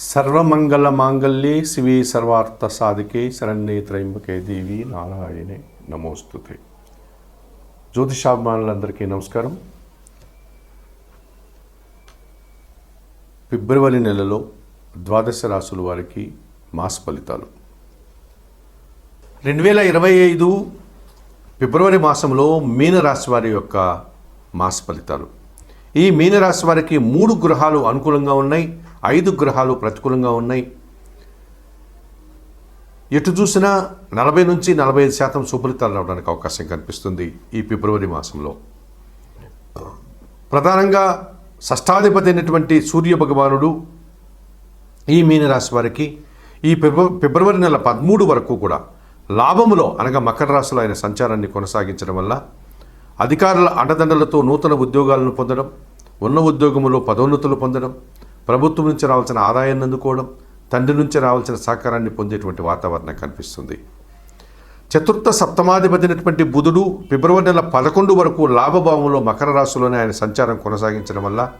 సర్వమంగళ మాంగళ్యే శివే సర్వార్థ సాధికే శరణ్యే త్రయంబకే దేవి నారాయణే నమోస్తుతే. జ్యోతిషాభిమానులందరికీ నమస్కారం. ఫిబ్రవరి నెలలో ద్వాదశ రాసుల వారికి మాస ఫలితాలు. రెండు వేల ఇరవై ఐదు ఫిబ్రవరి మాసంలో మీనరాశి వారి యొక్క మాస ఫలితాలు. ఈ మీనరాశి వారికి మూడు గ్రహాలు అనుకూలంగా ఉన్నాయి. ఐదు గ్రహాలు ప్రతికూలంగా ఉన్నాయి. ఎటు చూసినా నలభై నుంచి నలభై ఐదు శాతం సుఫలితాలు రావడానికి అవకాశం కనిపిస్తుంది ఈ ఫిబ్రవరి మాసంలో. ప్రధానంగా షష్టాధిపతి అయినటువంటి సూర్య భగవానుడు ఈ మీనరాశి వారికి ఈ ఫిబ్ర- ఫిబ్రవరి నెల పదమూడు వరకు కూడా లాభములో అనగా మకర రాశిలో ఆయన సంచారాన్ని కొనసాగించడం వల్ల అధికారుల అండదండలతో నూతన ఉద్యోగాలను పొందడం ఉన్న ఉద్యోగములో పదోన్నతులు పొందడం ప్రభుత్వం నుంచి రావాల్సిన ఆదాయాన్ని అందుకోవడం తండ్రి నుంచి రావాల్సిన సహకారాన్ని పొందేటువంటి వాతావరణం కనిపిస్తుంది. చతుర్థ సప్తమాధిపతినటువంటి బుధుడు ఫిబ్రవరి నెల పదకొండు వరకు లాభభావంలో మకర రాశిలోనే ఆయన సంచారం కొనసాగించడం వల్ల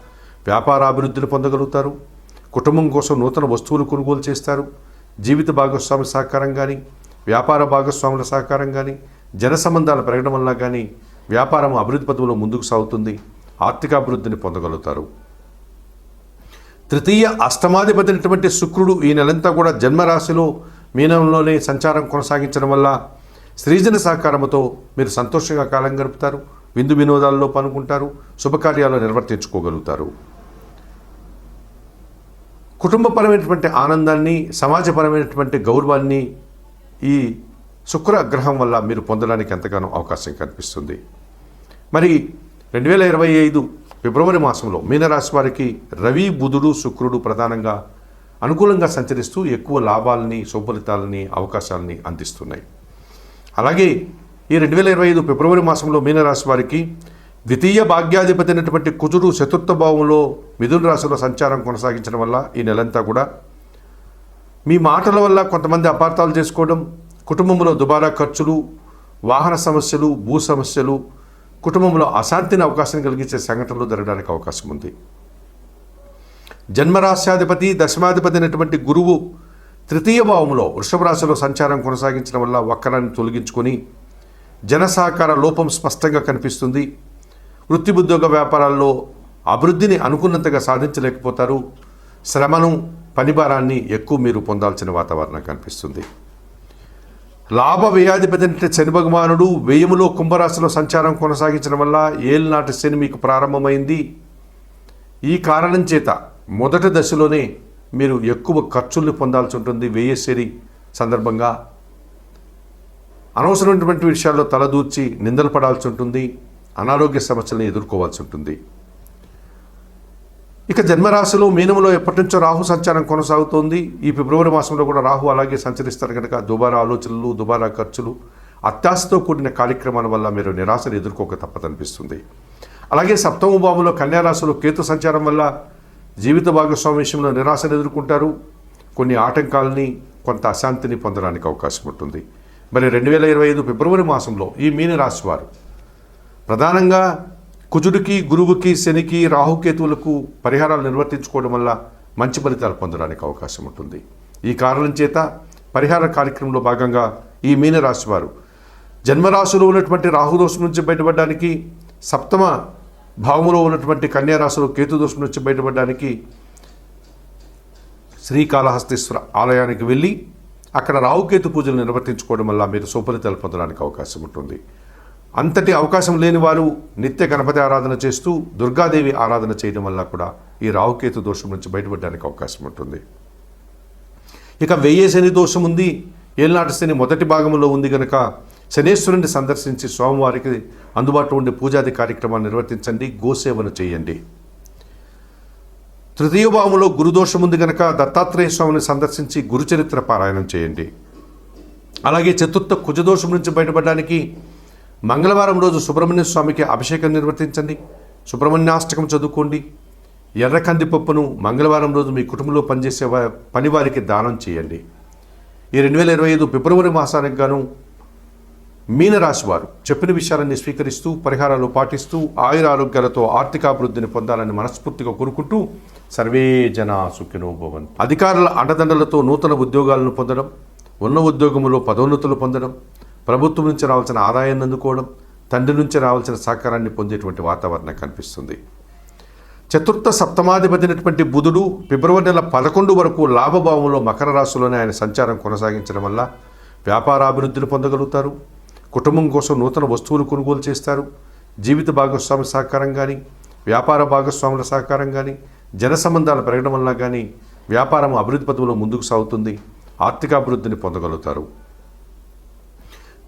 వ్యాపార అభివృద్ధిని పొందగలుగుతారు. కుటుంబం కోసం నూతన వస్తువులు కొనుగోలు చేస్తారు. జీవిత భాగస్వామి సహకారం కానీ వ్యాపార భాగస్వాముల సహకారం కానీ జన సంబంధాలు పెరగడం వల్ల కానీ వ్యాపారం అభివృద్ధి పథంలో ముందుకు సాగుతుంది. ఆర్థికాభివృద్ధిని పొందగలుగుతారు. తృతీయ అష్టమాధిపతి అయినటువంటి శుక్రుడు ఈ నెలంతా కూడా జన్మరాశిలో మీనంలోనే సంచారం కొనసాగించడం వల్ల సృజన సహకారంతో మీరు సంతోషంగా కాలం గడుపుతారు విందు వినోదాల్లో పాల్గొంటారు శుభకార్యాలు నిర్వర్తించుకోగలుగుతారు. కుటుంబపరమైనటువంటి ఆనందాన్ని సమాజపరమైనటువంటి గౌరవాన్ని ఈ శుక్ర గ్రహం వల్ల మీరు పొందడానికి ఎంతగానో అవకాశం కనిపిస్తుంది. మరి రెండు వేల ఇరవై ఐదు ఫిబ్రవరి మాసంలో మీనరాశి వారికి రవి బుధుడు శుక్రుడు ప్రధానంగా అనుకూలంగా సంచరిస్తూ ఎక్కువ లాభాలని శుభలితాలని అవకాశాలని అందిస్తున్నాయి. అలాగే ఈ రెండు వేల ఇరవై ఐదు ఫిబ్రవరి మాసంలో మీనరాశి వారికి ద్వితీయ భాగ్యాధిపతి అయినటువంటి కుజుడు చతుర్థ భావంలో మిథున రాశిలో సంచారం కొనసాగించడం వల్ల ఈ నెలంతా కూడా మీ మాటల వల్ల కొంతమంది అపార్థాలు చేసుకోవడం కుటుంబంలో దుబారా ఖర్చులు వాహన సమస్యలు భూ సమస్యలు కుటుంబంలో అశాంతిని అవకాశం కలిగించే సంఘటనలు జరగడానికి అవకాశం ఉంది. జన్మరాశ్యాధిపతి దశమాధిపతి అయినటువంటి గురువు తృతీయ భావంలో వృషభ రాశిలో సంచారం కొనసాగించడం వల్ల వక్రాన్ని తొలగించుకొని జనసహకార లోపం స్పష్టంగా కనిపిస్తుంది. వృత్తి ఉద్యోగ వ్యాపారాల్లో అభివృద్ధిని అనుకున్నంతగా సాధించలేకపోతారు. శ్రమను పనిభారాన్ని ఎక్కువ మీరు పొందాల్సిన వాతావరణం కనిపిస్తుంది. లాభ వ్యయాధిపతి శని భగవానుడు వ్యయములో కుంభరాశిలో సంచారం కొనసాగించడం వల్ల ఏళ్ళనాటి శని మీకు ప్రారంభమైంది. ఈ కారణం చేత మొదటి దశలోనే మీరు ఎక్కువ ఖర్చుల్ని పొందాల్సి ఉంటుంది వ్యయశరి సందర్భంగా. అనవసరమైనటువంటి విషయాల్లో తలదూర్చి నిందలు పడాల్సి ఉంటుంది. అనారోగ్య సమస్యలను ఎదుర్కోవాల్సి ఉంటుంది. ఇక జన్మరాశిలో మీనములో ఎప్పటి నుంచో రాహు సంచారం కొనసాగుతోంది. ఈ ఫిబ్రవరి మాసంలో కూడా రాహు అలాగే సంచరిస్తారు కనుక దుబారా ఆలోచనలు దుబారా ఖర్చులు అత్యాశతో కూడిన కార్యక్రమాల వల్ల మీరు నిరాశను ఎదుర్కోక తప్పదనిపిస్తుంది. అలాగే సప్తమ భావంలో కన్యారాశిలో కేతు సంచారం వల్ల జీవిత భాగస్వామి విషయంలో నిరాశను ఎదుర్కొంటారు. కొన్ని ఆటంకాలని కొంత అశాంతిని పొందడానికి అవకాశం ఉంటుంది. మరి రెండు వేల ఇరవై ఐదు ఫిబ్రవరి మాసంలో ఈ మీనరాశి వారు ప్రధానంగా కుజుడికి గురువుకి శనికి రాహుకేతువులకు పరిహారాలు నిర్వర్తించుకోవడం వల్ల మంచి ఫలితాలు పొందడానికి అవకాశం ఉంటుంది. ఈ కారణం చేత పరిహార కార్యక్రమంలో భాగంగా ఈ మీనరాశి వారు జన్మరాశిలో ఉన్నటువంటి రాహుదోషం నుంచి బయటపడడానికి సప్తమ భావములో ఉన్నటువంటి కన్యారాశిలో కేతుదోషం నుంచి బయటపడడానికి శ్రీకాళహస్తీశ్వర ఆలయానికి వెళ్ళి అక్కడ రాహుకేతు పూజలు నిర్వర్తించుకోవడం వల్ల మీరు సుఫలితాలు పొందడానికి అవకాశం ఉంటుంది. అంతటి అవకాశం లేని వారు నిత్య గణపతి ఆరాధన చేస్తూ దుర్గాదేవి ఆరాధన చేయడం వల్ల కూడా ఈ రాహుకేతు దోషం నుంచి బయటపడడానికి అవకాశం ఉంటుంది. ఇక వెయ్యే శని దోషం ఉంది. ఏళ్ళనాటి శని మొదటి భాగంలో ఉంది కనుక శనేశ్వరుని సందర్శించి స్వామివారికి అందుబాటులో ఉండే పూజాది కార్యక్రమాన్ని నిర్వర్తించండి. గోసేవను చేయండి. తృతీయ భావంలో గురుదోషం ఉంది కనుక దత్తాత్రేయ స్వామిని సందర్శించి గురుచరిత్ర పారాయణం చేయండి. అలాగే చతుర్థ కుజదోషం నుంచి బయటపడడానికి మంగళవారం రోజు సుబ్రహ్మణ్య స్వామికి అభిషేకం నిర్వర్తించండి. సుబ్రహ్మణ్యాష్టకం చదువుకోండి. ఎర్ర కందిపప్పును మంగళవారం రోజు మీ కుటుంబంలో పనిచేసే పనివారికి దానం చేయండి. ఈ రెండు వేల ఇరవై ఐదు ఫిబ్రవరి మాసానికి గాను మీనరాశి వారు చెప్పిన విషయాలన్నీ స్వీకరిస్తూ పరిహారాలు పాటిస్తూ ఆయుర ఆరోగ్యాలతో ఆర్థికాభివృద్ధిని పొందాలని మనస్ఫూర్తిగా కోరుకుంటూ సర్వే జన సుఖినో అధికారుల అండదండలతో నూతన ఉద్యోగాలను పొందడం ఉన్న ఉద్యోగంలో పదోన్నతులు పొందడం ప్రభుత్వం నుంచి రావాల్సిన ఆదాయాన్ని అందుకోవడం తండ్రి నుంచి రావాల్సిన సహకారాన్ని పొందేటువంటి వాతావరణం కనిపిస్తుంది. చతుర్థ సప్తమాధిపతినటువంటి బుధుడు ఫిబ్రవరి నెల పదకొండు వరకు లాభభావంలో మకర రాశిలోనే ఆయన సంచారం కొనసాగించడం వల్ల వ్యాపార అభివృద్ధిని పొందగలుగుతారు. కుటుంబం కోసం నూతన వస్తువులు కొనుగోలు చేస్తారు. జీవిత భాగస్వామి సహకారం కానీ వ్యాపార భాగస్వాముల సహకారం కానీ జన సంబంధాలు పెరగడం వల్ల కానీ వ్యాపారం అభివృద్ధి పథంలో ముందుకు సాగుతుంది. ఆర్థికాభివృద్ధిని పొందగలుగుతారు.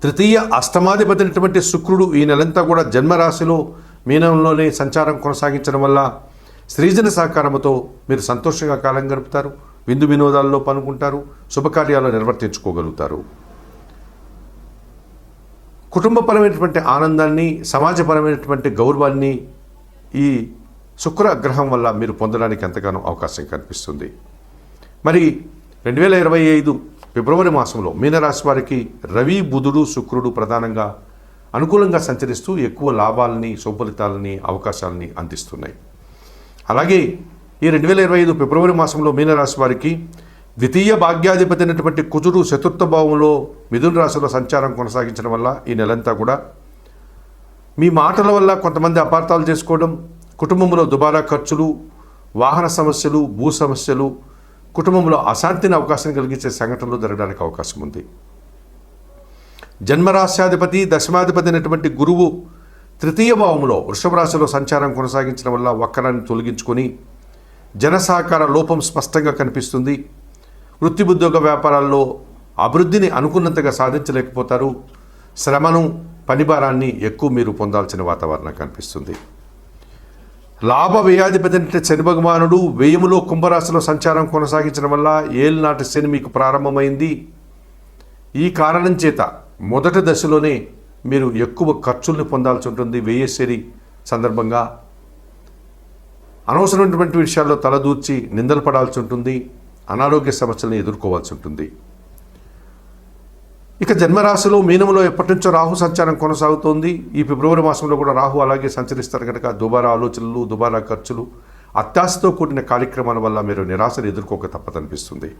తృతీయ అష్టమాధిపతి అయినటువంటి శుక్రుడు ఈ నెలంతా కూడా జన్మరాశిలో మీనంలోనే సంచారం కొనసాగించడం వల్ల సృజన సహకారంతో మీరు సంతోషంగా కాలం గడుపుతారు విందు వినోదాల్లో పాల్గొంటారు శుభకార్యాలు నిర్వర్తించుకోగలుగుతారు. కుటుంబపరమైనటువంటి ఆనందాన్ని సమాజపరమైనటువంటి గౌరవాన్ని ఈ శుక్ర గ్రహం వల్ల మీరు పొందడానికి ఎంతగానో అవకాశం కనిపిస్తుంది. మరి రెండు వేల ఇరవై ఐదు ఫిబ్రవరి మాసంలో మీనరాశి వారికి రవి బుధుడు శుక్రుడు ప్రధానంగా అనుకూలంగా సంచరిస్తూ ఎక్కువ లాభాలని సుఫలితాలని అవకాశాలని అందిస్తున్నాయి. అలాగే ఈ రెండు వేల ఇరవై ఐదు ఫిబ్రవరి మాసంలో మీనరాశి వారికి ద్వితీయ భాగ్యాధిపతి అయినటువంటి కుజుడు చతుర్థ భావంలో మిథున రాశిలో సంచారం కొనసాగించడం వల్ల ఈ నెలంతా కూడా మీ మాటల వల్ల కొంతమంది అపార్థాలు చేసుకోవడం కుటుంబంలో దుబారా ఖర్చులు వాహన సమస్యలు భూ సమస్యలు కుటుంబంలో అశాంతిని అవకాశం కలిగించే సంఘటనలు జరగడానికి అవకాశం ఉంది. జన్మరాశ్యాధిపతి దశమాధిపతి అయినటువంటి గురువు తృతీయ భావంలో వృషభ రాశిలో సంచారం కొనసాగించడం వల్ల వక్కరాన్ని తొలగించుకొని జనసహకార లోపం స్పష్టంగా కనిపిస్తుంది. వృత్తి ఉద్యోగ వ్యాపారాల్లో అభివృద్ధిని అనుకున్నంతగా సాధించలేకపోతారు. శ్రమను పనిభారాన్ని ఎక్కువ మీరు పొందాల్సిన వాతావరణం కనిపిస్తుంది. లాభ వ్యయాధిపతి అంటే శని భగవానుడు వ్యయములో కుంభరాశిలో సంచారం కొనసాగించడం వల్ల ఏళ్ళనాటి శని మీకు ప్రారంభమైంది. ఈ కారణం చేత మొదటి దశలోనే మీరు ఎక్కువ ఖర్చుల్ని పొందాల్సి ఉంటుంది వ్యయశరి సందర్భంగా. అనవసరమైనటువంటి విషయాల్లో తలదూర్చి నిందలు పడాల్సి ఉంటుంది. అనారోగ్య సమస్యలను ఎదుర్కోవాల్సి ఉంటుంది. ఇక జన్మరాశిలో మీనంలో ఎప్పటి నుంచో రాహు సంచారం కొనసాగుతోంది. ఈ ఫిబ్రవరి మాసంలో కూడా రాహు అలాగే సంచరిస్తారు కనుక దుబారా ఆలోచనలు దుబారా ఖర్చులు అత్యాశతో కూడిన కార్యక్రమాల వల్ల మీరు నిరాశను ఎదుర్కోక తప్పదనిపిస్తుంది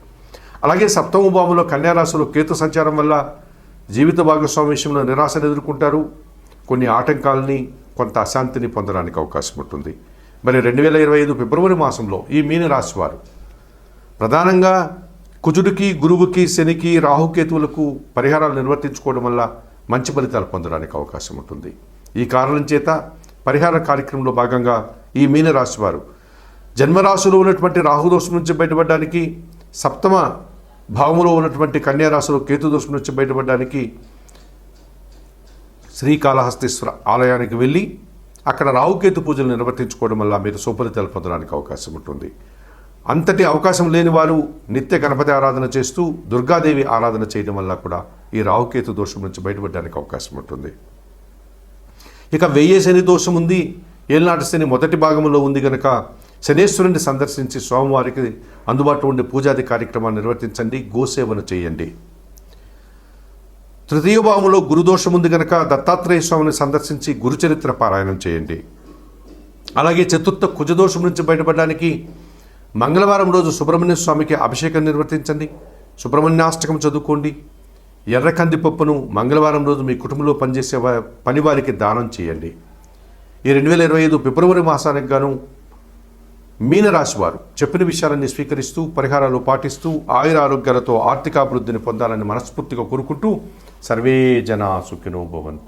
అలాగే సప్తమ భావంలో కన్యారాశిలో కేతు సంచారం వల్ల జీవిత భాగస్వామి విషయంలో నిరాశను ఎదుర్కొంటారు. కొన్ని ఆటంకాలని కొంత అశాంతిని పొందడానికి అవకాశం ఉంటుంది. మరి రెండు వేల ఇరవై ఐదు ఫిబ్రవరి మాసంలో ఈ మీన రాశి వారు ప్రధానంగా కుజుడికి గురువుకి శనికి రాహుకేతువులకు పరిహారాలు నిర్వర్తించుకోవడం వల్ల మంచి ఫలితాలు పొందడానికి అవకాశం ఉంటుంది. ఈ కారణం చేత పరిహార కార్యక్రమంలో భాగంగా ఈ మీనరాశి వారు జన్మరాశిలో ఉన్నటువంటి రాహుదోషం నుంచి బయటపడడానికి సప్తమ భావములో ఉన్నటువంటి కన్యారాశిలో కేతుదోషం నుంచి బయటపడడానికి శ్రీకాళహస్తీశ్వర ఆలయానికి వెళ్ళి అక్కడ రాహుకేతు పూజలు నిర్వర్తించుకోవడం వల్ల మీరు సుఫలితాలు పొందడానికి అవకాశం ఉంటుంది. అంతటి అవకాశం లేని వారు నిత్య గణపతి ఆరాధన చేస్తూ దుర్గాదేవి ఆరాధన చేయడం వల్ల కూడా ఈ రాహుకేతు దోషం నుంచి బయటపడడానికి అవకాశం ఉంటుంది. ఇక వెయ్యే శని దోషం ఉంది. ఏళ్ళనాటి శని మొదటి భాగంలో ఉంది గనక శనేశ్వరుని సందర్శించి స్వామివారికి అందుబాటులో ఉండే పూజాది కార్యక్రమాన్ని నిర్వర్తించండి. గోసేవను చేయండి. తృతీయ భావంలో గురుదోషం ఉంది గనక దత్తాత్రేయ స్వామిని సందర్శించి గురుచరిత్ర పారాయణం చేయండి. అలాగే చతుర్థ కుజదోషం నుంచి బయటపడడానికి మంగళవారం రోజు సుబ్రహ్మణ్య స్వామికి అభిషేకం నిర్వర్తించండి. సుబ్రహ్మణ్యాష్టకం చదువుకోండి. ఎర్ర కందిపప్పును మంగళవారం రోజు మీ కుటుంబంలో పనిచేసే వా- పని వారికి దానం చేయండి. ఈ రెండు వేల ఇరవై ఐదు ఫిబ్రవరి మాసానికి గాను మీనరాశి వారు చెప్పిన విషయాలన్నీ స్వీకరిస్తూ పరిహారాలు పాటిస్తూ ఆయుర ఆరోగ్యాలతో ఆర్థికాభివృద్ధిని పొందాలని మనస్ఫూర్తిగా కోరుకుంటూ సర్వే జన సుఖినో భవంతు.